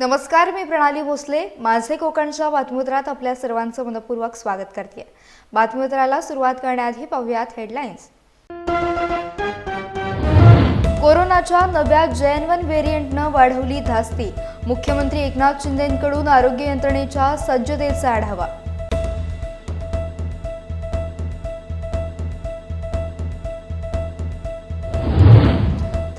नमस्कार मी प्रणाली भोसले. माझे कोकणच्या बातमीपत्रात आपल्या सर्वांचं मनपूर्वक स्वागत करते बातमीपत्राला सुरुवात करण्याआधी पाहूयात हेडलाईन्स कोरोनाच्या नव्या जैन वन व्हेरियंटनं वाढवली धास्ती. मुख्यमंत्री एकनाथ शिंदेंकडून आरोग्य यंत्रणेच्या सज्जतेचा आढावा.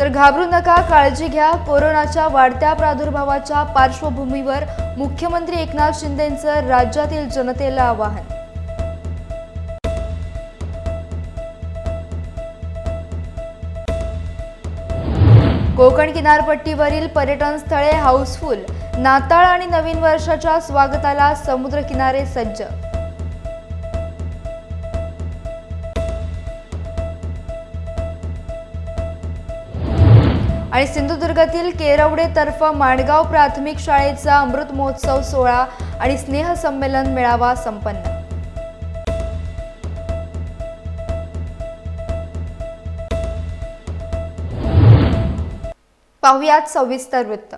तर घाबरू नका काळजी घ्या. कोरोनाच्या वाढत्या प्रादुर्भावाच्या पार्श्वभूमीवर मुख्यमंत्री एकनाथ शिंदेंचं राज्यातील जनतेला आवाहन. कोकण किनारपट्टीवरील पर्यटन स्थळे हाऊसफुल. नाताळ आणि नवीन वर्षाच्या स्वागताला समुद्र किनारे सज्ज. आणि सिंधुदुर्गातील केरवडे तर्फे माणगाव प्राथमिक शाळेचा अमृत महोत्सव सोहळा आणि स्नेह संमेलन मेळावा संपन्न. पाहुयात सविस्तर वृत्त.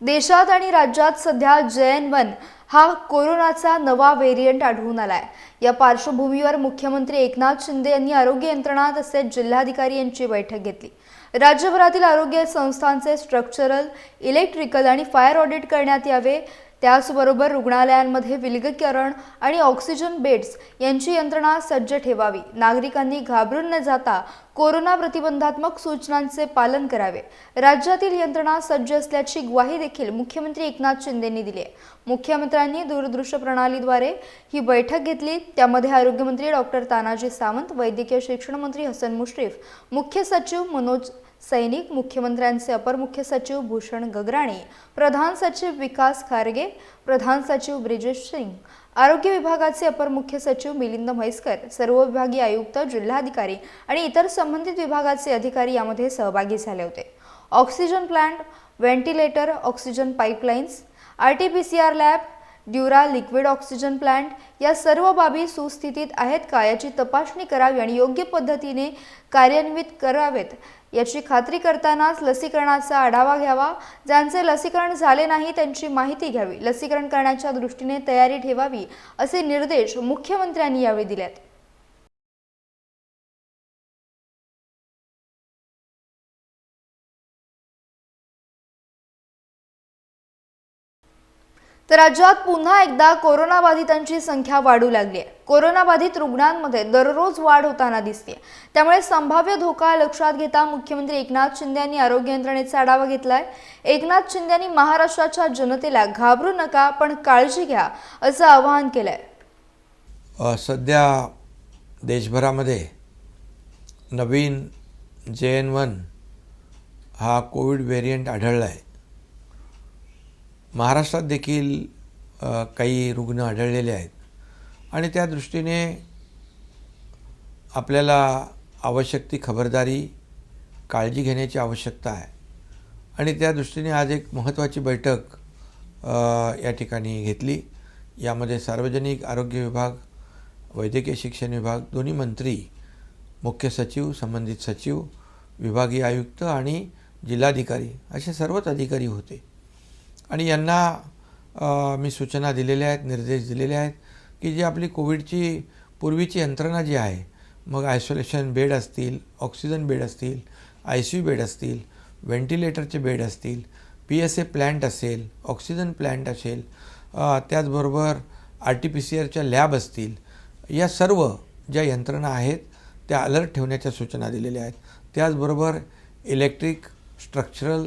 देशात आणि राज्यात सध्या जैन वन हा कोरोनाचा नवा व्हेरियंट आढळून आलाय. या पार्श्वभूमीवर मुख्यमंत्री एकनाथ शिंदे यांनी आरोग्य यंत्रणा तसेच जिल्हाधिकारी यांची बैठक घेतली. राज्यभरातील आरोग्य संस्थांचे स्ट्रक्चरल इलेक्ट्रिकल आणि फायर ऑडिट करण्यात यावे. त्याचबरोबर रुग्णालयांमध्ये विलगीकरण आणि ऑक्सिजन बेड्स यांची यंत्रणा सज्ज ठेवावी. नागरिकांनी घाबरून न जाता कोरोना प्रतिबंधात्मक सूचनांचे पालन करावे. राज्यातील यंत्रणा सज्ज असल्याची ग्वाही देखील मुख्यमंत्री एकनाथ शिंदेंनी दिली. आहे मुख्यमंत्र्यांनी दूरदृश्य प्रणालीद्वारे ही बैठक घेतली. त्यामध्ये आरोग्यमंत्री डॉक्टर तानाजी सावंत वैद्यकीय शिक्षण मंत्री हसन मुश्रीफ मुख्य सचिव मनोज सैनिक मुख्यमंत्र्यांचे अपर मुख्य सचिव भूषण गगराणी प्रधान सचिव विकास खारगे प्रधान सचिव ब्रिजेश सिंग आरोग्य विभागाचे अपर मुख्य सचिव मिलिंद म्हैसकर सर्व विभागीय आयुक्त जिल्हाधिकारी आणि इतर संबंधित विभागाचे अधिकारी यामध्ये सहभागी झाले होते. Oxygen plant ventilator oxygen pipelines R T P C R lab dura liquid oxygen plant या सर्व बाबी सुस्थितीत आहेत का याची तपासणी करावी आणि योग्य पद्धतीने कार्यान्वित करावेत याची खात्री करतानाच लसीकरणाचा आढावा घ्यावा. ज्यांचे लसीकरण झाले नाही त्यांची माहिती घ्यावी. लसीकरण करण्याच्या दृष्टीने तयारी ठेवावी असे निर्देश मुख्यमंत्र्यांनी यावेळी दिलेत. तर राज्यात पुन्हा एकदा कोरोनाबाधितांची संख्या वाढू लागली आहे. कोरोनाबाधित रुग्णांमध्ये दररोज वाढ होताना दिसते त्यामुळे संभाव्य धोका लक्षात घेता मुख्यमंत्री एकनाथ शिंदे यांनी आरोग्य यंत्रणेचा आढावा घेतलाय. एकनाथ शिंदे यांनी महाराष्ट्राच्या जनतेला घाबरू नका पण काळजी घ्या असं आवाहन केलंय. आहे सध्या देशभरामध्ये नवीन जे एन वन हा कोविड व्हेरियंट आढळला आहे महाराष्ट्रात देखील काही रुग्ण आढळलेले आहेत. आणि त्या दृष्टीने आपल्याला आवश्यक ती खबरदारी काळजी घेण्याची आवश्यकता आहे. आणि त्या दृष्टीने आज एक महत्त्वाची बैठक या ठिकाणी घेतली. यामध्ये सार्वजनिक आरोग्य विभाग वैद्यकीय शिक्षण विभाग दोन्ही मंत्री मुख्य सचिव संबंधित सचिव विभागीय आयुक्त आणि जिल्हाधिकारी असे सर्वच अधिकारी होते. आणि यांना मी सूचना दिलेल्या आहेत निर्देश दिलेले आहेत की जी आपली कोविडची पूर्वीची यंत्रणा जी आहे मग आयसोलेशन बेड असतील ऑक्सिजन बेड असतील आय सी यू बेड असतील व्हेंटिलेटरचे बेड असतील पी एस ए प्लॅन्ट असेल ऑक्सिजन प्लॅन्ट असेल त्याचबरोबर आर टी पी सी आरच्या लॅब असतील या सर्व ज्या यंत्रणा आहेत त्या अलर्ट ठेवण्याच्या सूचना दिलेल्या आहेत. त्याचबरोबर इलेक्ट्रिक स्ट्रक्चरल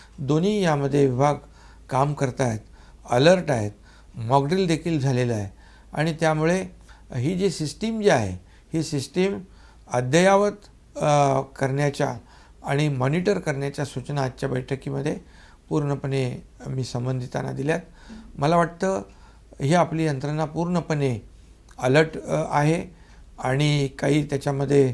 दोन्ही यामध्ये विभाग काम करत आहेत अलर्ट आहेत मॉकड्रिल देखील झालेलं आहे. आणि त्यामुळे ही जी सिस्टीम जी आहे ही सिस्टीम अद्ययावत करण्याच्या आणि मॉनिटर करण्याच्या सूचना आजच्या बैठकीमध्ये पूर्णपणे मी संबंधितांना दिल्यात. मला वाटतं ही आपली यंत्रणा पूर्णपणे अलर्ट आहे. आणि काही त्याच्यामध्ये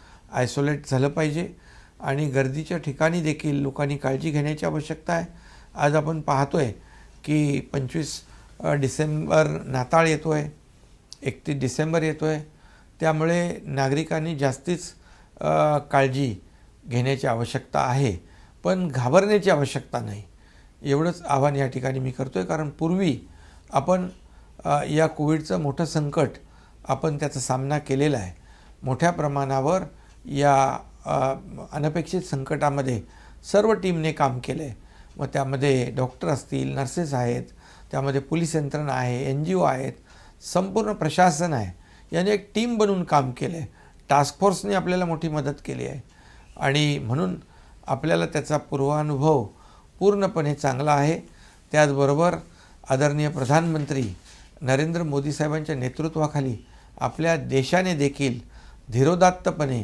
आयसोलेट झालं पाहिजे आणि गर्दीच्या ठिकाणी देखील लोकांनी काळजी घेण्याची आवश्यकता आहे. आज आपण पाहतो आहे की पंचवीस डिसेंबर नाताळ येतो आहे एकतीस डिसेंबर येतो आहे त्यामुळे नागरिकांनी जास्तीच काळजी घेण्याची आवश्यकता आहे. पण घाबरण्याची आवश्यकता नाही. एवढंच आव्हान या ठिकाणी मी करतो आहे कारण पूर्वी आपण या कोविडचं मोठं संकट आपण त्याचा सामना केलेला आहे. मोठ्या प्रमाणावर या अनपेक्षित संकटामध्ये सर्व टीमने काम केलं आहे मग त्यामध्ये डॉक्टर असतील नर्सेस आहेत त्यामध्ये पोलीस यंत्रणा आहे एन जी ओ आहेत संपूर्ण प्रशासन आहे. याने एक टीम बनवून काम केलं आहे टास्क फोर्सने आपल्याला मोठी मदत केली आहे. आणि म्हणून आपल्याला त्याचा पूर्वानुभव पूर्णपणे चांगला आहे. त्याचबरोबर आदरणीय प्रधानमंत्री नरेंद्र मोदी साहेबांच्या नेतृत्वाखाली आपल्या देशाने देखील धीरोदात्तपणे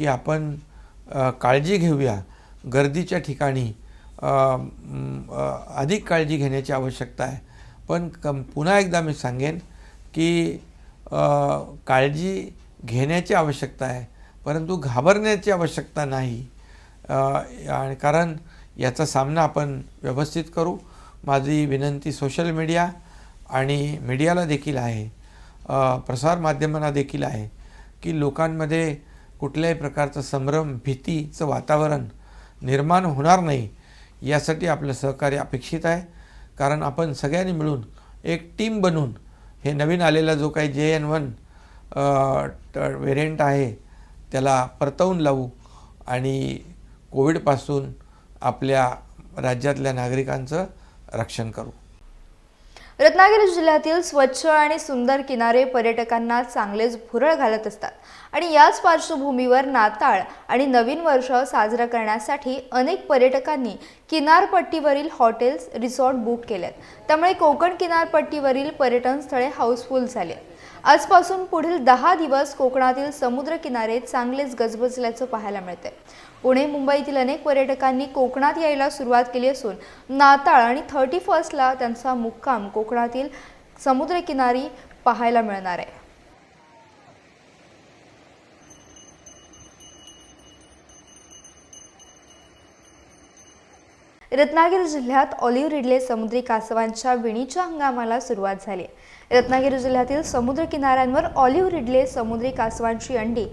की आपण काळजी घेऊया. गर्दीच्या ठिकाणी अधिक काळजी घेण्याची आवश्यकता आहे. पण कम पुन्हा एकदा मी सांगेन की काळजी घेण्याची आवश्यकता आहे. परंतु घाबरण्याची आवश्यकता नाही. आणि कारण याचा सामना आपण व्यवस्थित करू. माझी विनंती सोशल मीडिया आणि मीडियाला देखील आहे. प्रसारमाध्यमांना देखील आहे की लोकांमध्ये कुठल्याही प्रकारचं संभ्रम भीतीचं वातावरण निर्माण होणार नाही यासाठी आपलं सहकार्य अपेक्षित आहे. कारण आपण सगळ्यांनी मिळून एक टीम बनून हे नवीन आलेला जो काही जे एन वन व्हेरियंट आहे त्याला परतवून लावू आणि कोविडपासून आपल्या राज्यातल्या नागरिकांचं रक्षण करू. रत्नागिरी जिल्ह्यातील स्वच्छ आणि सुंदर किनारे पर्यटकांना चांगलेच भुरळ घालत असतात. आणि याच पार्श्वभूमीवर नाताळ आणि नवीन वर्ष साजरा करण्यासाठी अनेक पर्यटकांनी किनारपट्टीवरील हॉटेल्स रिसॉर्ट बुक केलेत. त्यामुळे कोकण किनारपट्टीवरील पर्यटन स्थळे हाऊसफुल झाले आहेत. आजपासून पुढील दहा दिवस कोकणातील समुद्र किनारे चांगलेच गजबजल्याचं पाहायला मिळते पुणे मुंबईतील अनेक पर्यटकांनी कोकणात यायला सुरुवात केली असून नाताळ आणि थर्टी फर्स्टला त्यांचा मुक्काम कोकणातील समुद्रकिनारी पाहायला मिळणार आहे. रत्नागिरी जिल्ह्यात ऑलिव्ह रिडले समुद्री कासवांच्या विणीच्या हंगामाला सुरुवात झाली. रत्नागिरी जिल्ह्यातील समुद्र किनाऱ्यांवर ऑलिव्ह रिडले समुद्री कासवांची अंडी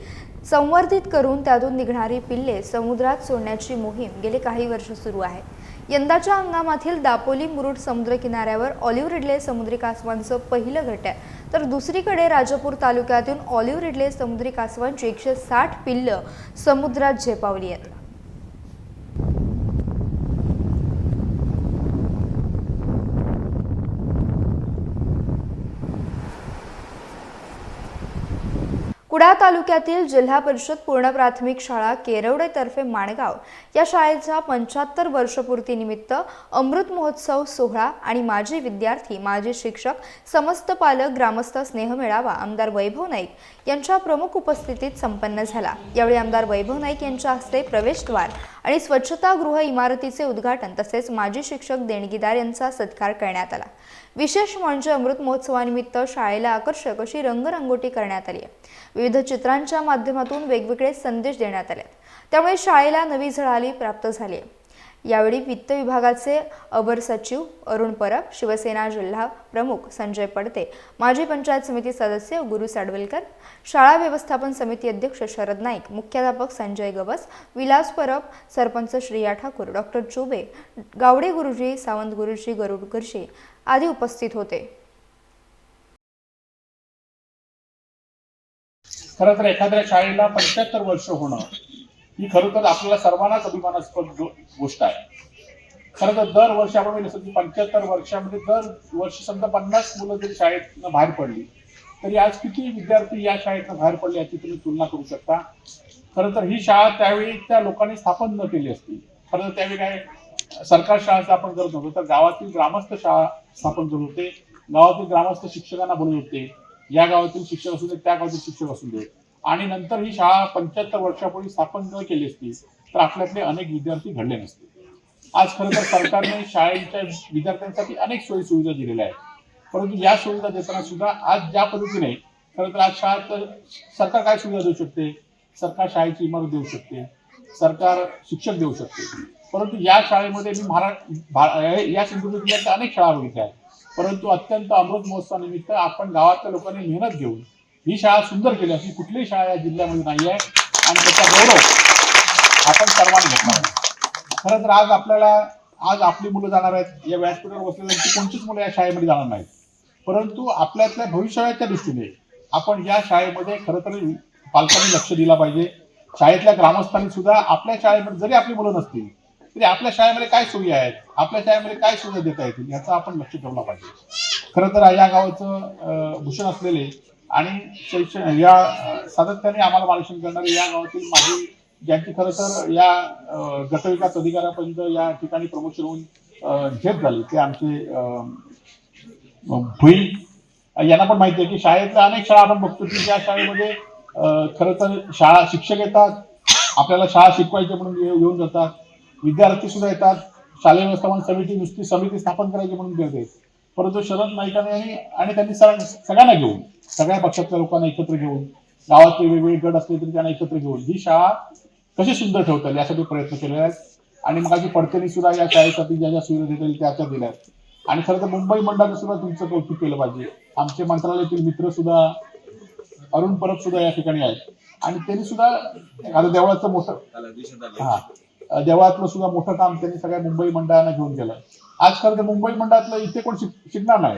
संवर्धित करून त्यातून निघणारी पिल्ले समुद्रात सोडण्याची मोहीम गेले काही वर्ष सुरू आहे. यंदाच्या हंगामातील दापोली मुरुड समुद्र किनाऱ्यावर ऑलिव्ह रिडले समुद्री कासवांचं पहिलं घट आहे. तर दुसरीकडे राजापूर तालुक्यातून ऑलिव्ह रिडले समुद्री कासवांची एकशे साठ पिल्लं समुद्रात झेपावली आहेत. कुडाळ तालुक्यातील जिल्हा परिषद पूर्ण प्राथमिक शाळा केरवडेतर्फे माणगाव या शाळेच्या पंच्याहत्तर वर्षपूर्तीनिमित्त अमृत महोत्सव सोहळा आणि माजी विद्यार्थी माजी शिक्षक समस्त पालक ग्रामस्थ स्नेहमेळावा आमदार वैभव नाईक यांच्या प्रमुख उपस्थितीत संपन्न झाला. यावेळी आमदार वैभव नाईक यांच्या हस्ते प्रवेशद्वार आणि स्वच्छतागृह इमारतीचे उद्घाटन तसेच माजी शिक्षक देणगीदार यांचा सत्कार करण्यात आला. विशेष म्हणजे अमृत महोत्सवानिमित्त शाळेला आकर्षक अशी रंगरंगोटी करण्यात आली आहे विविध चित्रांच्या माध्यमातून वेगवेगळे संदेश देण्यात आले आहेत. त्यामुळे शाळेला नवी झळाली प्राप्त झाली आहे यावेळी वित्त विभागाचे अवर सचिव अरुण परब शिवसेना जिल्हा प्रमुख संजय पडते माजी पंचायत समिती सदस्य गुरु साडवेलकर शाळा व्यवस्थापन समिती अध्यक्ष शरद नाईक मुख्याध्यापक संजय गवस विलास परब सरपंच श्रिया ठाकूर डॉक्टर चुबे गावडे गुरुजी सावंत गुरुजी गरुड आदी उपस्थित होते. खरं तर एखाद्या शाळेला पंच्याहत्तर वर्ष होणं ही खरं तर आपल्याला सर्वांनाच अभिमानास्पद गोष्ट आहे. खरं तर दरवर्षी आपण जसं की पंच्याहत्तर वर्षामध्ये दर वर्षी समजा पन्नास मुलं जरी शाळेतनं बाहेर पडली तरी आज किती विद्यार्थी या शाळेतनं बाहेर पडले याची तुम्ही तुलना करू शकता. खरं तर ही शाळा त्यावेळी त्या लोकांनी स्थापन न केली असती. खरं तर त्यावेळी काय सरकार शाळा स्थापन करत नव्हतं तर गावातील ग्रामस्थ शाळा स्थापन करत होते. गावातील ग्रामस्थ शिक्षकांना बोलत होते या गावातील शिक्षक असू दे त्या गावातील शिक्षक असू दे. आणि नंतर ही शाळा पंच्याहत्तर वर्षापूर्वी स्थापन न केली असती तर आपल्यातले अनेक विद्यार्थी घडले नसते. आज खरं तर सरकारने शाळेच्या विद्यार्थ्यांसाठी अनेक सोयी सुविधा दिलेल्या आहेत. परंतु या सुविधा देताना सुद्धा आज ज्या पद्धतीने खरं तर आज शाळा सरकार काय सुविधा देऊ शकते? सरकार शाळेची इमारत देऊ शकते. सरकार शिक्षक देऊ शकते. परंतु या शाळेमध्ये मी महारा भा- या सिंधुदुर्ग जिल्ह्यातल्या अनेक शाळा बघितल्या आहेत. परंतु अत्यंत अमृत महोत्सवानिमित्त आपण गावातल्या लोकांनी मेहनत घेऊन ही शाळा सुंदर केली अशी कुठलीही शाळा या जिल्ह्यामध्ये नाही आहे. आणि त्याचा गौरव आपण सर्वांनी घेतला खरं तर आज आपल्याला आज आपली मुलं जाणार आहेत. या व्यासपीठावर बसलेल्यांची कोणतीच मुलं या शाळेमध्ये जाणार नाहीत. परंतु आपल्यातल्या भविष्याच्या दृष्टीने आपण या शाळेमध्ये खरं तर पालकांनी लक्ष दिला पाहिजे. शाळेतल्या ग्रामस्थांनी सुद्धा आपल्या शाळेमध्ये जरी आपली मुलं नसतील तरी आपल्या शाळेमध्ये काय सोयी आहेत? आपल्या शाळेमध्ये काय सुविधा देता येतील? याचा आपण लक्ष ठेवला पाहिजे. खरं तर या गावाचं भूषण असलेले आणि शैक्षणिक या सातत्याने आम्हाला मार्गदर्शन करणारे या गावातील माझी ज्यांची खरं तर या गटविकास अधिकाऱ्यापर्यंत या ठिकाणी प्रमोशन होऊन झेप झाली ते आमचे भुई यांना पण माहिती आहे की शाळेतल्या अनेक शाळा आपण बघतो की त्या शाळेमध्ये खरं तर शाळा शिक्षक येतात आपल्याला शाळा शिकवायचे म्हणून येऊन जातात विद्यार्थी सुद्धा येतात शालेय व्यवस्थापन समिती नुसती समिती स्थापन करायची म्हणून करते परंतु शरद नाईकांनी आणि आणि त्यांनी सगळ्यांना घेऊन सगळ्या पक्षातल्या लोकांना एकत्र घेऊन गावातले वेगवेगळे गट असले तरी त्यांना एकत्र घेऊन ही शाळा कशी सुंदर ठेवता येईल यासाठी प्रयत्न केलेले आहेत. आणि मग अशी सुद्धा या शाळेसाठी ज्या ज्या सुविधा देता येईल त्या त्या दिल्या आहेत. आणि खरं तर मुंबई मंडळाचं सुद्धा तुमचं कौतुक केलं पाहिजे. आमचे मंत्रालयातील मित्र सुद्धा अरुण परब सुद्धा या ठिकाणी आहेत. आणि त्यांनी सुद्धा आता देवळाचं मोठं हा देवळातलं सुद्धा मोठं काम त्यांनी सगळ्या मुंबई मंडळांना घेऊन केलं. आज खरं तर मुंबई मंडळातलं इथे कोण शिकणार नाही.